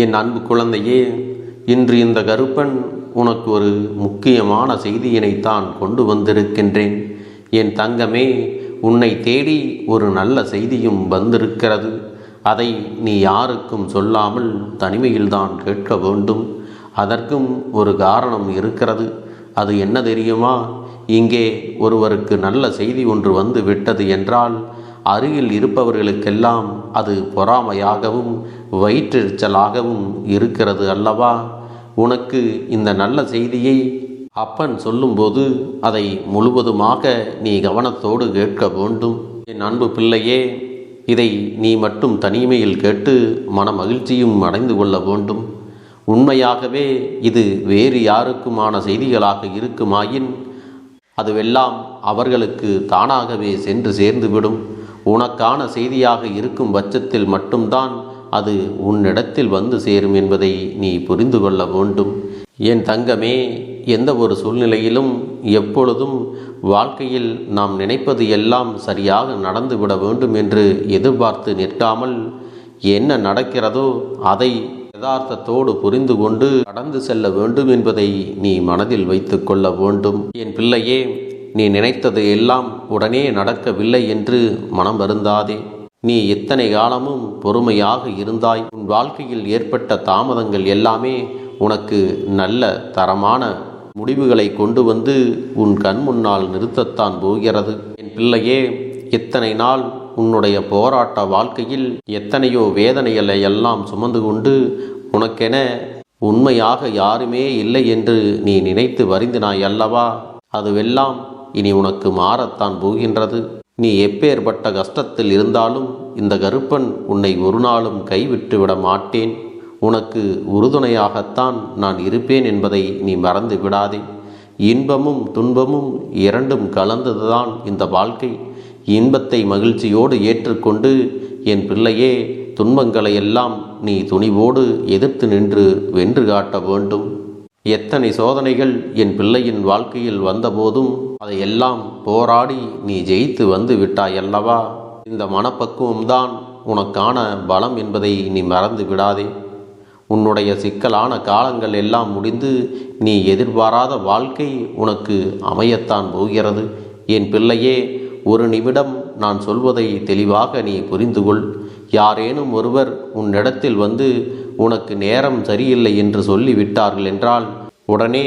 என் அன்பு குழந்தையே இன்று இந்த கருப்பன் உனக்கு ஒரு முக்கியமான செய்தியினைத்தான் கொண்டு வந்திருக்கின்றேன். என் தங்கமே உன்னை தேடி ஒரு நல்ல செய்தியும் வந்திருக்கிறது. அதை நீ யாருக்கும் சொல்லாமல் தனிமையில்தான் கேட்க வேண்டும். அதற்கும் ஒரு காரணம் இருக்கிறது. அது என்ன தெரியுமா? இங்கே ஒருவருக்கு நல்ல செய்தி ஒன்று வந்து விட்டது என்றால் அருகில் இருப்பவர்களுக்கெல்லாம் அது பொறாமையாகவும் வயிற்றெரிச்சலாகவும் இருக்கிறது அல்லவா? உனக்கு இந்த நல்ல செய்தியை அப்பன் சொல்லும்போது அதை முழுவதுமாக நீ கவனத்தோடு கேட்க வேண்டும். என் அன்பு பிள்ளையே இதை நீ மட்டும் தனிமையில் கேட்டு மன மகிழ்ச்சியும் அடைந்து கொள்ள வேண்டும். உண்மையாகவே இது வேறு யாருக்குமான செய்திகளாக இருக்குமாயின் அதுவெல்லாம் அவர்களுக்கு தானாகவே சென்று சேர்ந்துவிடும். உனக்கான செய்தியாக இருக்கும் பட்சத்தில் மட்டும்தான் அது உன்னிடத்தில் வந்து சேரும் என்பதை நீ புரிந்து கொள்ள வேண்டும். என் தங்கமே எந்த ஒரு சூழ்நிலையிலும் எப்பொழுதும் வாழ்க்கையில் நாம் நினைப்பது எல்லாம் சரியாக நடந்துவிட வேண்டும் என்று எதிர்பார்த்து நிற்காமல் என்ன நடக்கிறதோ அதை யதார்த்தத்தோடு புரிந்து கொண்டு கடந்து செல்ல வேண்டும் என்பதை நீ மனதில் வைத்து கொள்ள வேண்டும். என் பிள்ளையே நீ நினைத்தது எல்லாம் உடனே நடக்கவில்லை என்று மனம் வருந்தாதே. நீ எத்தனை காலமும் பொறுமையாக இருந்தாய். உன் வாழ்க்கையில் ஏற்பட்ட தாமதங்கள் எல்லாமே உனக்கு நல்ல தரமான முடிவுகளை கொண்டு வந்து உன் கண் முன்னால் நிறுத்தத்தான் போகிறது. என் பிள்ளையே இத்தனை நாள் உன்னுடைய போராட்ட வாழ்க்கையில் எத்தனையோ வேதனைகளை எல்லாம் சுமந்து கொண்டு உனக்கென உண்மையாக யாருமே இல்லை என்று நீ நினைத்து வருந்தினாய் அல்லவா? அதுவெல்லாம் இனி உனக்கு மாறத்தான் போகின்றது. நீ எப்பேற்பட்ட கஷ்டத்தில் இருந்தாலும் இந்த கருப்பன் உன்னை ஒரு நாளும் கைவிட்டு விட மாட்டேன். உனக்கு உறுதுணையாகத்தான் நான் இருப்பேன் என்பதை நீ மறந்து விடாதே. இன்பமும் துன்பமும் இரண்டும் கலந்ததுதான் இந்த வாழ்க்கை. இன்பத்தை மகிழ்ச்சியோடு ஏற்றுக்கொண்டு என் பிள்ளையே துன்பங்களையெல்லாம் நீ துணிவோடு எதிர்த்து நின்று வென்று காட்ட வேண்டும். எத்தனை சோதனைகள் என் பிள்ளையின் வாழ்க்கையில் வந்தபோதும் அதையெல்லாம் போராடி நீ ஜெயித்து வந்து விட்டாயல்லவா? இந்த மனப்பக்குவம்தான் உனக்கான பலம் என்பதை நீ மறந்து விடாதே. உன்னுடைய சிக்கலான காலங்கள் எல்லாம் முடிந்து நீ எதிர்பாராத வாழ்க்கை உனக்கு அமையத்தான் போகிறது. என் பிள்ளையே ஒரு நிமிடம் நான் சொல்வதை தெளிவாக நீ புரிந்து கொள் யாரேனும் ஒருவர் உன்னிடத்தில் வந்து உனக்கு நேரம் சரியில்லை என்று சொல்லிவிட்டார்கள் என்றால் உடனே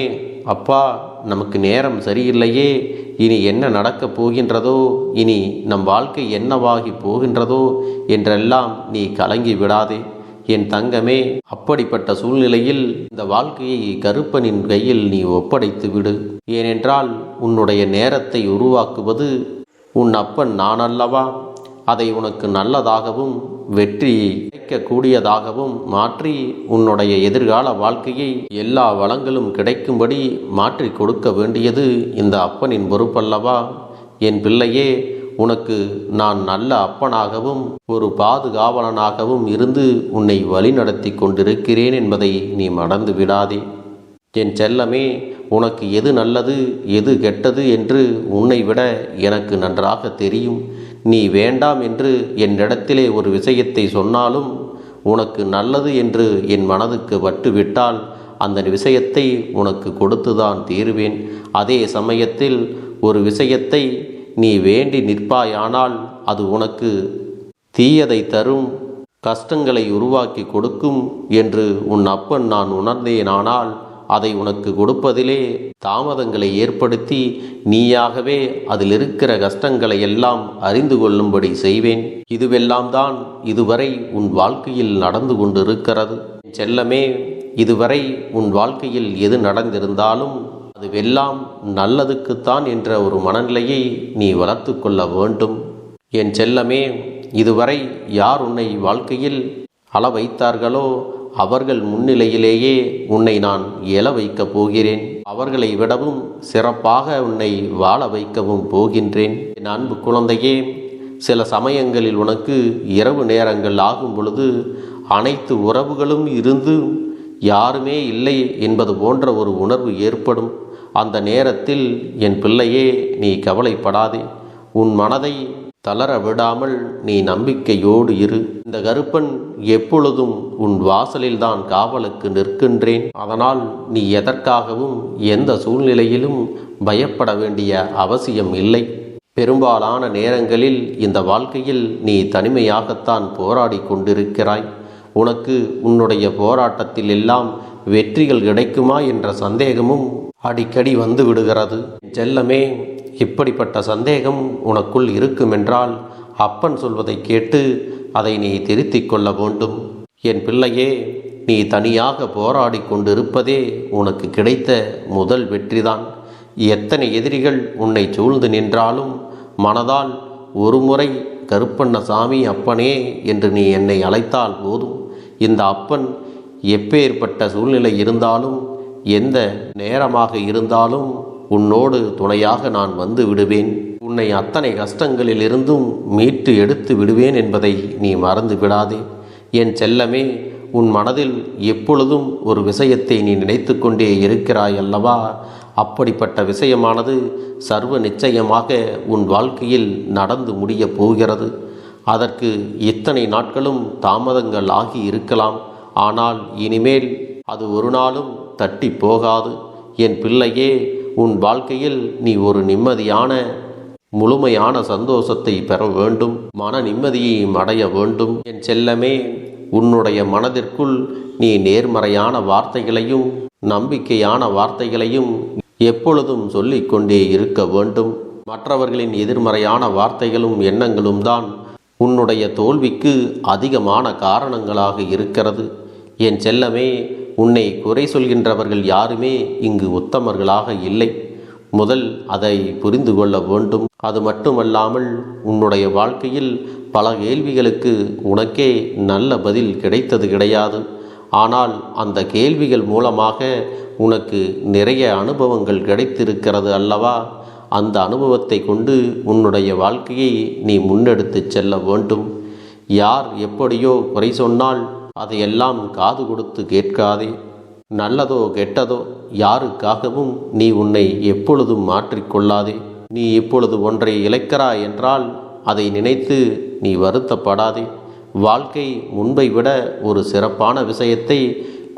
அப்பா நமக்கு நேரம் சரியில்லையே இனி என்ன நடக்கப் போகின்றதோ இனி நம் வாழ்க்கை என்னவாகி போகின்றதோ என்றெல்லாம் நீ கலங்கி விடாதே. என் தங்கமே அப்படிப்பட்ட சூழ்நிலையில் இந்த வாழ்க்கையை கருப்பனின் கையில் நீ ஒப்படைத்து விடு. ஏனென்றால் உன்னுடைய நேரத்தை உருவாக்குவது உன் அப்பன் நான் அல்லவா அதை உனக்கு நல்லதாகவும் வெற்றி கிடைக்கக்கூடியதாகவும் மாற்றி உன்னுடைய எதிர்கால வாழ்க்கையை எல்லா வளங்களும் கிடைக்கும்படி மாற்றி கொடுக்க வேண்டியது இந்த அப்பனின் பொறுப்பல்லவா? என் பிள்ளையே உனக்கு நான் நல்ல அப்பனாகவும் ஒரு பாதுகாவலனாகவும் இருந்து உன்னை வழிநடத்தி கொண்டிருக்கிறேன் என்பதை நீ மறந்து விடாதே. என் செல்லமே உனக்கு எது நல்லது எது கெட்டது என்று உன்னை விட எனக்கு நன்றாக தெரியும். நீ வேண்டாம் என்று என்னிடத்திலே ஒரு விஷயத்தை சொன்னாலும் உனக்கு நல்லது என்று என் மனதுக்கு பட்டுவிட்டால் அந்த விஷயத்தை உனக்கு கொடுத்துதான் தீருவேன். அதே சமயத்தில் ஒரு விஷயத்தை நீ வேண்டி நிற்பாயானால் அது உனக்கு தீயதை தரும் கஷ்டங்களை உருவாக்கி கொடுக்கும் என்று உன் அப்பன் நான் உணர்ந்தேனானால் அதை உனக்கு கொடுப்பதிலே தாமதங்களை ஏற்படுத்தி நீயாகவே அதில் இருக்கிற கஷ்டங்களை எல்லாம் அறிந்து கொள்ளும்படி செய்வேன். இதுவெல்லாம் தான் இதுவரை உன் வாழ்க்கையில் நடந்து கொண்டிருக்கிறது. செல்லமே இதுவரை உன் வாழ்க்கையில் எது நடந்திருந்தாலும் அதுவெல்லாம் நல்லதுக்குத்தான் என்ற ஒரு மனநிலையை நீ வளர்த்து கொள்ள வேண்டும். என் செல்லமே இதுவரை யார் உன்னை வாழ்க்கையில் அள வைத்தார்களோ அவர்கள் முன்னிலையிலேயே உன்னை நான் எழ வைக்கப் போகிறேன். அவர்களை விடவும் சிறப்பாக உன்னை வாழ வைக்கவும் போகின்றேன். என் அன்பு குழந்தையே சில சமயங்களில் உனக்கு இரவு நேரங்கள் ஆகும் பொழுது அனைத்து உறவுகளும் இருந்து யாருமே இல்லை என்பது போன்ற ஒரு உணர்வு ஏற்படும். அந்த நேரத்தில் என் பிள்ளையே நீ கவலைப்படாதே. உன் மனதை தளர விடாமல் நீ நம்பிக்கையோடு இரு. இந்த கருப்பன் எப்பொழுதும் உன் வாசலில்தான் காவலுக்கு நிற்கின்றேன். அதனால் நீ எதற்காகவும் எந்த சூழ்நிலையிலும் பயப்பட வேண்டிய அவசியம் இல்லை. பெரும்பாலான நேரங்களில் இந்த வாழ்க்கையில் நீ தனிமையாகத்தான் போராடி கொண்டிருக்கிறாய். உனக்கு உன்னுடைய போராட்டத்தில் எல்லாம் வெற்றிகள் கிடைக்குமா என்ற சந்தேகமும் அடிக்கடி வந்து விடுகிறது. செல்லமே இப்படிப்பட்ட சந்தேகம் உனக்குள் இருக்குமென்றால் அப்பன் சொல்வதை கேட்டு அதை நீ திருத்திக் கொள்ள வேண்டும். என் பிள்ளையே நீ தனியாக போராடி கொண்டிருப்பதே உனக்கு கிடைத்த முதல் வெற்றிதான். எத்தனை எதிரிகள் உன்னை சூழ்ந்து நின்றாலும் மனதால் ஒருமுறை கருப்பண்ணசாமி அப்பனே என்று நீ என்னை அழைத்தால் போதும். இந்த அப்பன் எப்பேற்பட்ட சூழ்நிலை இருந்தாலும் எந்த நேரமாக இருந்தாலும் உன்னோடு துணையாக நான் வந்து விடுவேன். உன்னை அத்தனை கஷ்டங்களிலிருந்தும் மீட்டு எடுத்து விடுவேன் என்பதை நீ மறந்து விடாதே. என் செல்லமே உன் மனதில் எப்பொழுதும் ஒரு விஷயத்தை நீ நினைத்து கொண்டே இருக்கிறாய் அல்லவா? அப்படிப்பட்ட விஷயமானது சர்வ நிச்சயமாக உன் வாழ்க்கையில் நடந்து முடியப் போகிறது. அதற்கு இத்தனை நாட்களும் தாமதங்கள் ஆகி இருக்கலாம். ஆனால் இனிமேல் அது ஒரு நாளும் தட்டி போகாது. என் பிள்ளையே உன் வாழ்க்கையில் நீ ஒரு நிம்மதியான முழுமையான சந்தோஷத்தை பெற வேண்டும் மன நிம்மதியை அடைய வேண்டும். என் செல்லமே உன்னுடைய மனதிற்குள் நீ நேர்மறையான வார்த்தைகளையும் நம்பிக்கையான வார்த்தைகளையும் எப்பொழுதும் சொல்லிக்கொண்டே இருக்க வேண்டும். மற்றவர்களின் எதிர்மறையான வார்த்தைகளும் எண்ணங்களும் தான் உன்னுடைய தோல்விக்கு அதிகமான காரணங்களாக இருக்கிறது. என் செல்லமே உன்னை குறை சொல்கின்றவர்கள் யாருமே இங்கு உத்தமர்களாக இல்லை. முதல் அதை புரிந்து கொள்ள வேண்டும். அது மட்டுமல்லாமல் உன்னுடைய வாழ்க்கையில் பல கேள்விகளுக்கு உனக்கே நல்ல பதில் கிடைத்தது கிடையாது. ஆனால் அந்த கேள்விகள் மூலமாக உனக்கு நிறைய அனுபவங்கள் கிடைத்திருக்கிறது அல்லவா? அந்த அனுபவத்தை கொண்டு உன்னுடைய வாழ்க்கையை நீ முன்னெடுத்து செல்ல வேண்டும். யார் எப்படியோ குறை சொன்னால் அதையெல்லாம் காது கொடுத்து கேட்காதே. நல்லதோ கெட்டதோ யாருக்காகவும் நீ உன்னை எப்பொழுதும் மாற்றிக்கொள்ளாதே நீ இப்பொழுது ஒன்றை இழைக்கிறாய் என்றால் அதை நினைத்து நீ வருத்தப்படாதே. வாழ்க்கை முன்பை விட ஒரு சிறப்பான விஷயத்தை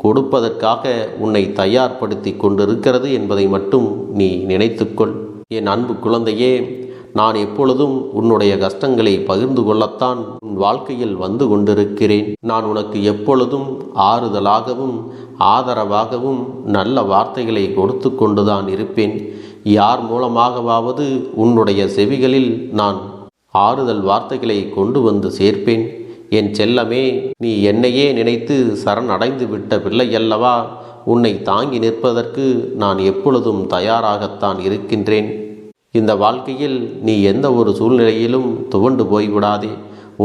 கொடுப்பதற்காக உன்னை தயார்படுத்தி கொண்டிருக்கிறது என்பதை மட்டும் நீ நினைத்துக்கொள் என் அன்பு குழந்தையே நான் எப்பொழுதும் உன்னுடைய கஷ்டங்களை பகிர்ந்து கொள்ளத்தான் உன் வாழ்க்கையில் வந்து கொண்டிருக்கிறேன். நான் உனக்கு எப்பொழுதும் ஆறுதலாகவும் ஆதரவாகவும் நல்ல வார்த்தைகளை கொடுத்து கொண்டுதான் இருப்பேன். யார் மூலமாகவாவது உன்னுடைய செவிகளில் நான் ஆறுதல் வார்த்தைகளை கொண்டு வந்து சேர்ப்பேன். என் செல்லமே நீ என்னையே நினைத்து சரணடைந்து விட்ட பிள்ளையல்லவா? உன்னை தாங்கி நிற்பதற்கு நான் எப்பொழுதும் தயாராகத்தான் இருக்கின்றேன். இந்த வாழ்க்கையில் நீ எந்த ஒரு சூழ்நிலையிலும் துவண்டு போய்விடாதே.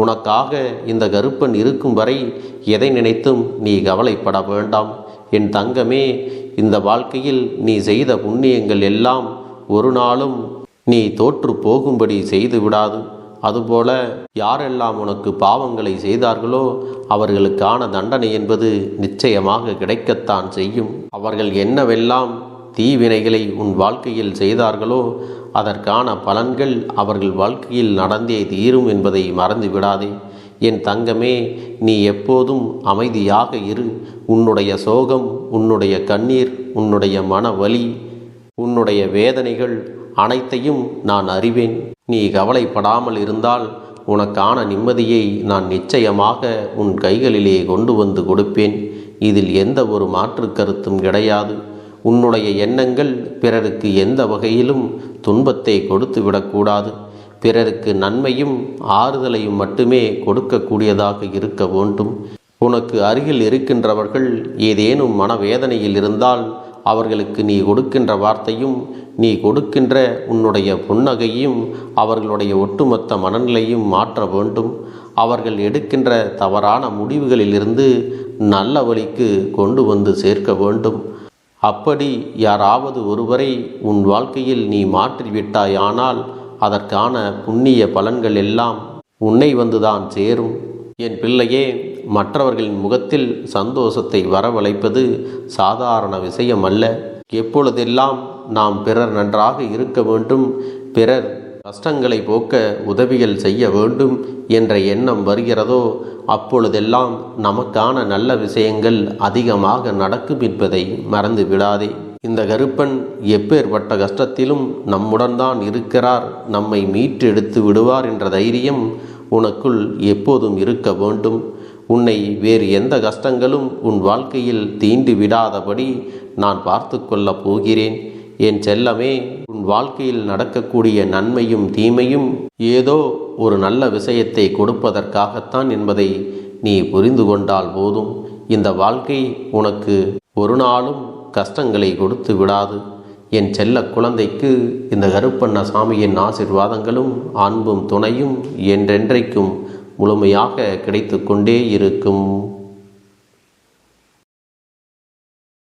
உனக்காக இந்த கருப்பன் இருக்கும் வரை எதை நினைத்தும் நீ கவலைப்பட வேண்டாம். என் தங்கமே இந்த வாழ்க்கையில் நீ செய்த புண்ணியங்கள் எல்லாம் ஒரு நாளும் நீ தோற்று போகும்படி செய்து விடாது. அதுபோல யாரெல்லாம் உனக்கு பாவங்களை செய்தார்களோ அவர்களுக்கான தண்டனை என்பது நிச்சயமாக கிடைக்கத்தான் செய்யும். அவர்கள் என்னவெல்லாம் தீவினைகளை உன் வாழ்க்கையில் செய்தார்களோ அதற்கான பலன்கள் அவர்கள் வாழ்க்கையில் நடந்தே தீரும் என்பதை மறந்து விடாதே என் தங்கமே நீ எப்போதும் அமைதியாக இரு. உன்னுடைய சோகம் உன்னுடைய கண்ணீர் உன்னுடைய மன வலி உன்னுடைய வேதனைகள் அனைத்தையும் நான் அறிவேன். நீ கவலைப்படாமல் இருந்தால் உனக்கான நிம்மதியை நான் நிச்சயமாக உன் கைகளிலே கொண்டு வந்து கொடுப்பேன். இதில் எந்த ஒரு மாற்று கருத்தும் கிடையாது. உன்னுடைய எண்ணங்கள் பிறருக்கு எந்த வகையிலும் துன்பத்தை கொடுத்து விடக்கூடாது. பிறருக்கு நன்மையும் ஆறுதலையும் மட்டுமே கொடுக்கக்கூடியதாக இருக்க வேண்டும். உனக்கு அருகில் இருக்கின்றவர்கள் ஏதேனும் மனவேதனையில் இருந்தால் அவர்களுக்கு நீ கொடுக்கின்ற வார்த்தையும் நீ கொடுக்கின்ற உன்னுடைய புன்னகையும் அவர்களுடைய ஒட்டுமொத்த மனநிலையும் மாற்ற வேண்டும். அவர்கள் எடுக்கின்ற தவறான முடிவுகளிலிருந்து நல்ல வழிக்கு கொண்டு வந்து சேர்க்க வேண்டும். அப்படி யாராவது ஒருவரை உன் வாழ்க்கையில் நீ மாற்றிவிட்டாயானால் அதற்கான புண்ணிய பலன்கள் எல்லாம் உன்னை வந்துதான் சேரும். என் பிள்ளையே மற்றவர்களின் முகத்தில் சந்தோஷத்தை வரவழைப்பது சாதாரண விஷயம் அல்ல எப்பொழுதெல்லாம் நாம் பிறர் நன்றாக இருக்க வேண்டும் பிறர் கஷ்டங்களை போக்க உதவிகள் செய்ய வேண்டும் என்ற எண்ணம் வருகிறதோ அப்பொழுதெல்லாம் நமக்கான நல்ல விஷயங்கள் அதிகமாக நடக்கும் என்பதை மறந்து விடாதே. இந்த கருப்பன் எப்பேற்பட்ட கஷ்டத்திலும் நம்முடன் தான் இருக்கிறார். நம்மை மீட்டு எடுத்து விடுவார் என்ற தைரியம் உனக்குள் எப்போதும் இருக்க வேண்டும். உன்னை வேறு எந்த கஷ்டங்களும் உன் வாழ்க்கையில் தீண்டு விடாதபடி நான் பார்த்து கொள்ளப் போகிறேன். என் செல்லமே உன் வாழ்க்கையில் நடக்கக்கூடிய நன்மையும் தீமையும் ஏதோ ஒரு நல்ல விஷயத்தை கொடுப்பதற்காகத்தான் என்பதை நீ புரிந்து கொண்டால் போதும். இந்த வாழ்க்கை உனக்கு ஒரு நாளும் கஷ்டங்களை கொடுத்து விடாது. என் செல்ல குழந்தைக்கு இந்த கருப்பண்ண சாமியின் ஆசிர்வாதங்களும் அன்பும் துணையும் என்றென்றைக்கும் முழுமையாக கிடைத்து கொண்டே இருக்கும்.